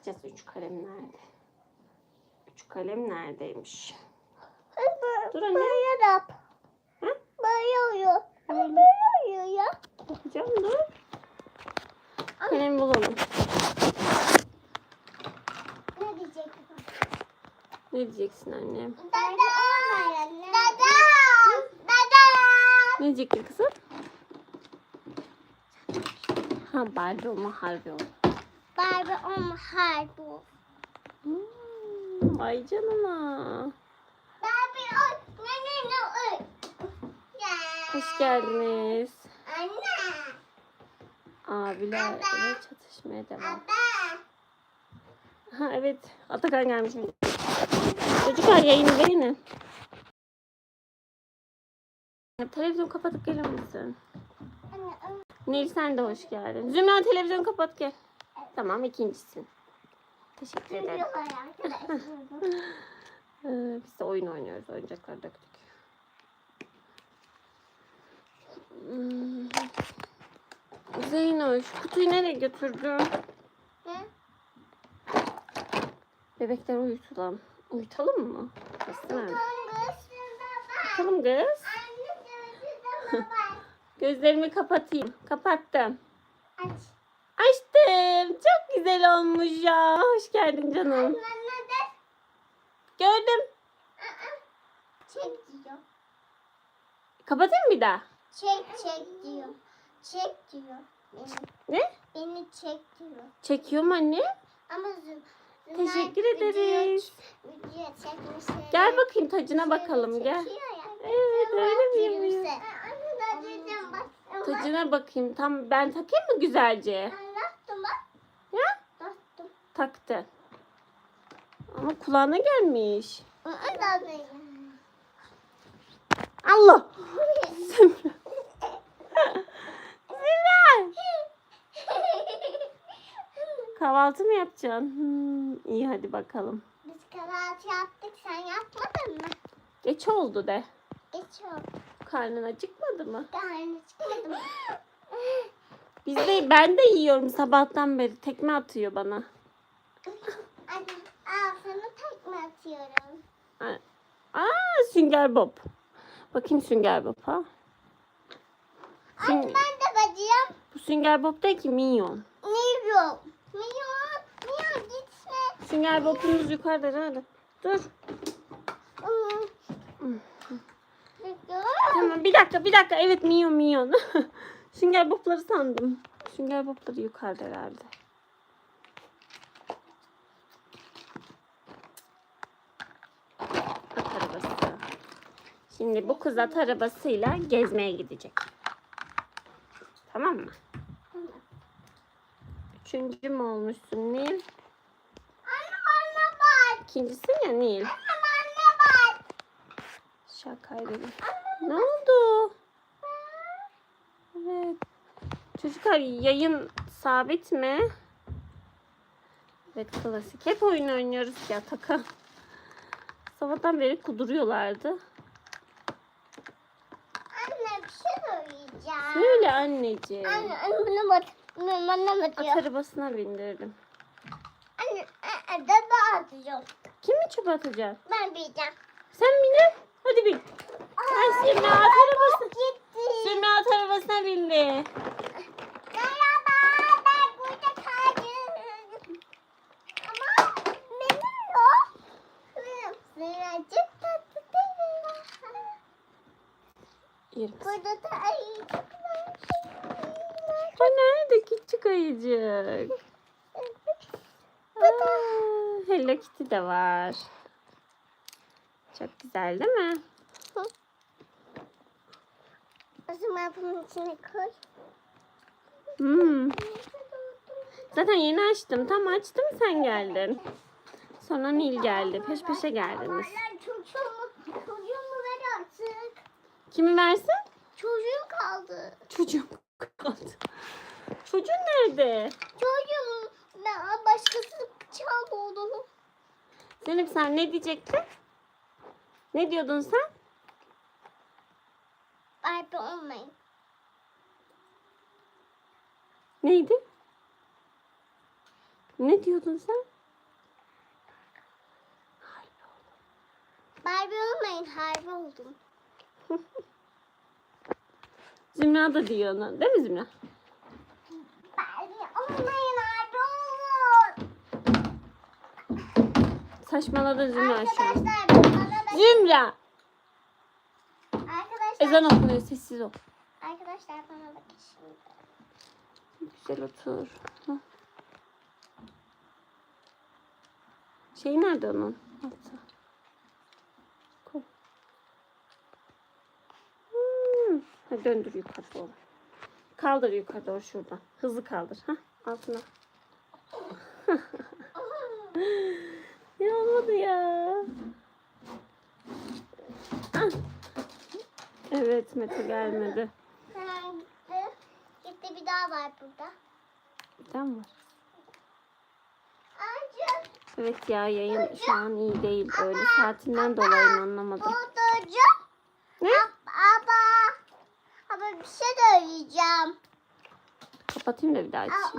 Bakacağız üç kalem nerede? Üç kalem neredeymiş? Dur anne. Böyle yap. Hı? Böyle oluyor. Böyle. Oluyor ya. Bakacağım dur. Kalem bulalım. Ne diyecek? Ne diyeceksin annem? Dada. Dada. Dada. Ne diyecektin kızım? Ha Barbie olma harbi ol. Barbie on harbi. Hmm, vay canına. Barbie on. Ne ne ne. Hoş geldiniz. Anne. Abilerle çatışmaya devam. Baba. Ha evet. Atakan gelmiş. Çocuklar yayını beğenin. Televizyon kapatıp gelir misin? Anne. Nil sen de hoş geldin. Zümra televizyon kapat gel. Tamam ikincisin. Teşekkür ederim. Ee, biz de oyun oynuyoruz. Oyuncaklar döktük. Hmm. Zeynoş kutuyu nereye götürdün? Ne? Bebekler uyutalım. Uyutalım mı? Uyutalım kız. Tonguç, baba. Gözlerimi kapatayım. Kapattım. Aç. Güzel olmuş ya. Hoş geldin canım. Anne Gördüm. çek diyor. Kapatayım mı bir daha? Çek çek diyor. Çek diyor. Beni, Ne? beni çek diyor. Çekiyorum anne. Ama Teşekkür ederiz. Video. Gel bakayım tacına bakalım gel. Evet öyle mi yapıyor? Anne de diyeceğim bak. Tacına bakayım. Tam ben takayım mı güzelce? Baktım. Taktı. Ama kulağına gelmiş. Allah. Zümra. Zümra. Kahvaltı mı yapacaksın? Hmm, iyi hadi bakalım. Biz kahvaltı yaptık sen yapmadın mı? Geç oldu de. Geç oldu. Karnın acıkmadı mı? Daha çıkmadım. Biz de, ben de yiyorum sabahtan beri. Tekme atıyor bana. Atıyorum. Aa Sünger Bob. Bakayım Sünger Bob ha. Anne Sün- ben de bacıyım. bu Sünger Bob değil ki Minyon. Milyon. Milyon. Milyon gitme. Sünger Bob'umuz yukarıda nerede? Dur. Tamam bir dakika bir dakika. Evet Minyon Minyon. Sünger Bob'ları sandım. Sünger Bob'ları yukarıda herhalde. At arabası. Şimdi bu kız at arabasıyla gezmeye gidecek. Tamam mı? Üçüncü mü olmuşsun Nil? Anne anne bak. İkincisin ya Nil. Anne anne bak. Şakaydı. Ne oldu? Evet. Çocuklar yayın sabit mi? Evet klasik. Hep oyun oynuyoruz ya Taka. Sabahtan beri kuduruyorlardı. Anne bir şey söyleyeceğim. Söyle anneciğim. Anne bana bak. Anne bana At bakıyor. arabasına bindirdim. Anne anne dada atacağım. Kim mi çöpe atacak? Ben bileceğim. Sen binin. Hadi bin. Ay Sümra at arabasına. Gitti. Sümra at arabasına bindi. Merhaba ben burada kaldım. Ama benim yok. Birazcık tatlı değil mi? Yerim. Burada da ayı. O nerede küçük ayıcık? Aa, Hello Kitty de var. Çok güzel değil mi? O zaman bunun içine koy. Hmm. Zaten yeni açtım. Tam açtım sen geldin. Sonra Nil geldi. Peş peşe geldiniz. Çocuğumu, çocuğumu ver artık. Kimi versin? Çocuğum kaldı. Çocuğum kaldı. Çocuğun nerede? Çocuğum ben başkası çaldı odamı. Zeynep sen ne diyecektin? Ne diyordun sen? Barbie olmayın. Neydi? Ne diyordun sen? Barbie olmayın harbi oldum. Zümra da diyor onu. Değil mi Zümra? Saçmaladı Zümra şu an. Arkadaşlar bana da Zümra! Arkadaşlar Ezan okunuyor sessiz ol. Arkadaşlar bana bakın şimdi. Güzel otur. Hah. Şey nerede onun? Altı. Koy. Hmm. Hadi döndür yukarı doğru. Kaldır yukarı doğru şuradan. Hızlı kaldır. Hah, altına. olmadı ya. Evet Mete gelmedi. Hemen gitti. Gitti bir daha var burada. Bir tane var. Acı. Evet ya yayın şu an iyi değil böyle saatinden dolayı mı anlamadım. Buducu. Ne? Baba. Ama bir şey söyleyeceğim. Kapatayım da bir daha açayım.